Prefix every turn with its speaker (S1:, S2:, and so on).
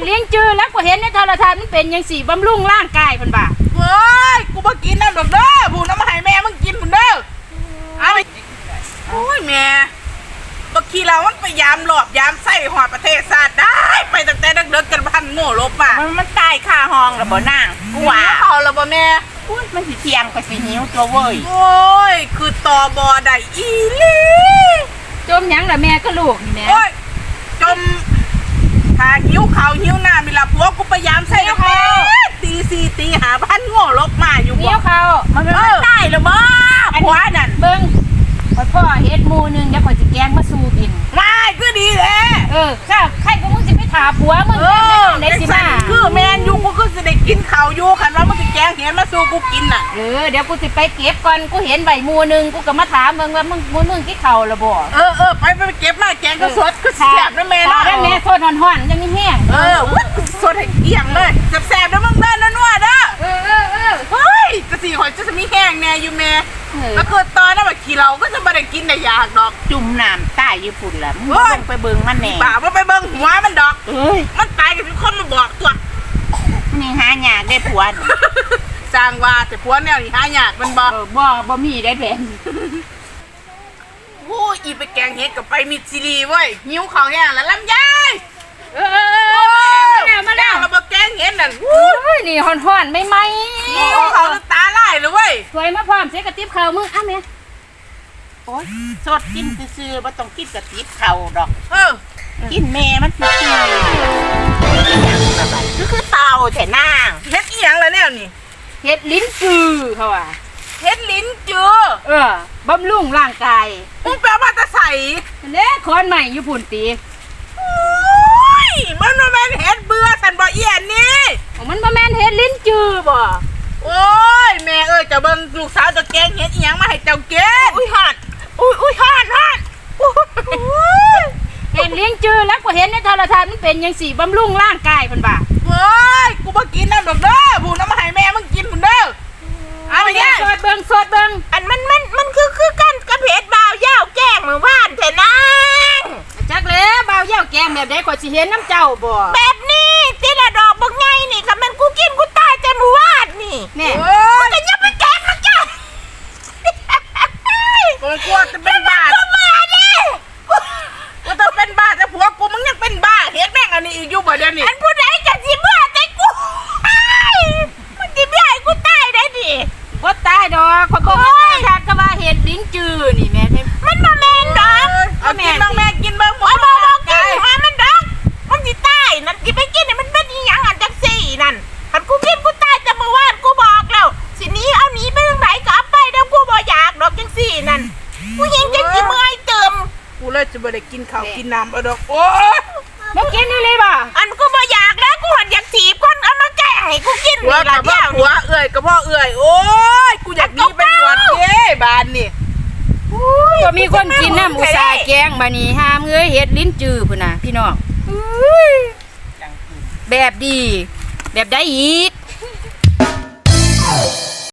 S1: ดเลี้ยงจือแล้วก็เห็นในโทรทัศน์มันเป็นยังสี่บำรุงร่างกายเพิ่นบ่า
S2: เฮ้ยกูมากินน้ำดอกเด้อผูน้ำมาให้แม่มึงกินมึงเด้อเอาไปโอ้ยแม่บักขี้เรามันไปยามหลอบยามไส้หอดประเทศศาสตร์ได้ ไปตั้งแต่เด็กๆกันพันโง่ลบมา
S3: มันมันตายคาห้องแล้วบ่นางกูว่า
S2: เขาแล้วบ่แม่
S3: อุ้ยมันสิเทียงก็สิหิวตัวเว้ย
S2: โอ้ยคือตอบอได้อีหลี
S1: จมหยังล่ะแม่ก็ลูกนี่แม่
S2: โอ้ยจม หาหิวเขาวหิ้วหน้ามีละผัวกูพยายามใส่กับแม่ตีสี่ตีหาพันโง่ลบมาอยู่
S1: เมียวเขา
S3: มันมัน
S2: เออ
S3: ตายแล้วบ่ผัวนั่น
S1: เบิ้งพอยพ่อเฮ็ดหมูหนึงเดี๋ยวขอยสิแกงมาสู่กิน
S2: ไม่ก็ดีแหละ
S1: เออข้าใครก็มึงสิไปถาผัวมึง
S2: เออ
S1: ได้สิมา
S2: คือแมนยูกู ก็จะได้กินข้าวอยูคันว่ามึงจะแกงเห็นมาสู่กูกินน่ะ
S1: เออเดี๋ยวกูสิไปเก็บก่อนกูเห็นใบหมูหนึงกูก็มาถามมึงว่ามึงมึงมึงกินข้าวแล้วบ่
S2: เออเออไปไปเก็บมาแกงก็สดก็แซ่บนะแม่
S1: ถา
S2: เนาะ
S1: ได้แม่โซดฮ้อนๆยังมีแห้ง
S2: เออวุ้ยสดให้เกลี่ยงเลยแซ่บๆนะมึงเด้อนะนัวเด้อ
S1: เออเออเออ
S2: เฮ้ยจะสี่หอยจะมีแห้งแน่อยู่แม่
S1: เออ
S2: แล้วคือตอนนั้นแบบขี้เราก็จะไม่ได้กินได้ยากดอก
S3: จุ่มน้ำตายอยู่พุ่นล่ะมึง
S2: เฮ้ย
S3: ลงไปเบิ่งมันแหน่
S2: ป่าว่าไปเบิ่งหัวมันดอก
S3: เอ้ย
S2: มันตายกับทุกคนมาบอกตัว
S3: มันยังหายาก ได้ผัวนี่
S2: จางว่าแต่ผัวแนวนี่หายากมันบอก
S1: เออบ่บ่มีได้แผน
S2: โอ้ยอีไปแกงเห็ดกับไปมิดซีรีเว้ยหิวของแห้งแล้วลำไย
S1: เออเออเออมาแล้วมาแล้ว
S2: เราบอกแกงเห็ดนั่น
S1: โอ้ยนี่ฮ้อนๆไม่ไหม
S2: หิวเขาน้ำตาไหลเลยเว้ย
S1: สวยมาพร้อมเสียกระติบข้าวมึงอะแม่
S3: โอ๊ยสดกินซื่อๆบ่ต้องกินกะติบเข่าดอก
S2: เออ
S3: กินแม่มันซื่อๆ คือคือเต่าแต่นาง
S2: เฮ็ดอีหยังละเนี่ยนี่
S1: เฮ็ดลิ้นจือเขาว่า
S2: เฮ็ดลิ้นจือ
S1: เออบำรุงร่างกาย
S2: มึงแปลว่าจะใส่
S1: เล่คอนใหม่อยู่พุ่นตี
S2: โอ้ยมันบ่แม่นเฮ็ดเบื่อสันบ่เอียนนี่
S1: อ๋อมันบ่แม่นเฮ็ดลิ้นจือบ่
S2: โอ้ยแม่เอ้ยจะเบิ่งลูกสาวจะแกงเฮ็ดอีหยังมาให้เจ้ากิน
S3: อุ้ยฮอดอุ้ยอุ้ยฮอดฮอด อุ้ย
S1: เฮ็ดลิ้นจือแล้วก็เห็นในโทรทัศน์มันเป็นยังสี่บำรุงร่างกายเพิ่นบ่า
S2: เฮ้ยกูบ่กินน้ำดอกเด้อผูน้ำมาให้แม่มึงกินมึงเด้อเอาไป
S1: เนี่
S2: เนี่ยย
S1: สดเบิ่งสดเบิ่ง
S3: อันมันมันมันคือคือกันกระเพดบ่าวยาวแจ้งมือว่านแต่นาง
S1: จักแล้วบ่าวเหย้าแกงแบบใดก็สิเห็นน้ำเจ้าบ่
S3: แบบนี้ตีละดอกบักไงนี่ค่ะมันกูกินกูตายแต่มือว่านนี่
S1: แน่
S2: โอ้ย
S3: ก็อย่าไปแกล้งนะจ๊ะ
S2: กูกลัวจะเป็นบ้า
S3: ก็มาดิ
S2: กูต้องเป็นบ้าแต่ผัวกูมึงยังเป็นบ้าเฮ็ดแม่งอันนี้อีกอยู่บ่เดี๋ยวนี้
S3: อันผู้ใดจะสิเมื่อแต่กูไอ้มันจะไม่ให้กูตายได้ดิ
S1: บ่ตายดอกขอยบ่มาโทรทัศน์ก็ว่าเฮ็ดลิ้นจือนี่แม่แม่
S3: มันมาแมนดอก
S2: เอากินบ้างแม่กินเบิ่งหม
S3: โอ้
S2: ด
S3: ยบอกบอกกินหามันดอกมันสิตายนั่นกินไปกินเนี่ยมันเป็นอีหยังอันจังสี่นั่นอันกูกินกูตายแต่เมื่อวานกูบอกแล้วสิหนี้เอาหนีไปทางไหนก็เอาไปเดี๋ยวกูบ่อยากดอกจังสี่นั่นกูยังจะสิเมื่อยเติม
S2: กูเลยจะบ่ได้กินข้าวกินน้ำเอาดอกโอ้ย
S1: บ่กินนี่เลยบ่
S3: อันกูบ่อยากแล้วกูหันอยากถีบคนเอามาแกะให้กูกิน
S2: หัว
S3: นี่
S2: กั
S3: ละ
S2: บพ่อ
S3: เดียว
S2: หัวเอื่อยกับพ่อเอื่อย โอ้ย กูอยากหนีไปบวชเย้บานนี่
S1: บ่มีคนกินน้ำอุตส่าห์แกงบัดนี้ห้ามเอ้ยเฮ็ดลิ้นจือพุ่นน่ะพี่น้องแบบดี แบบใดอีก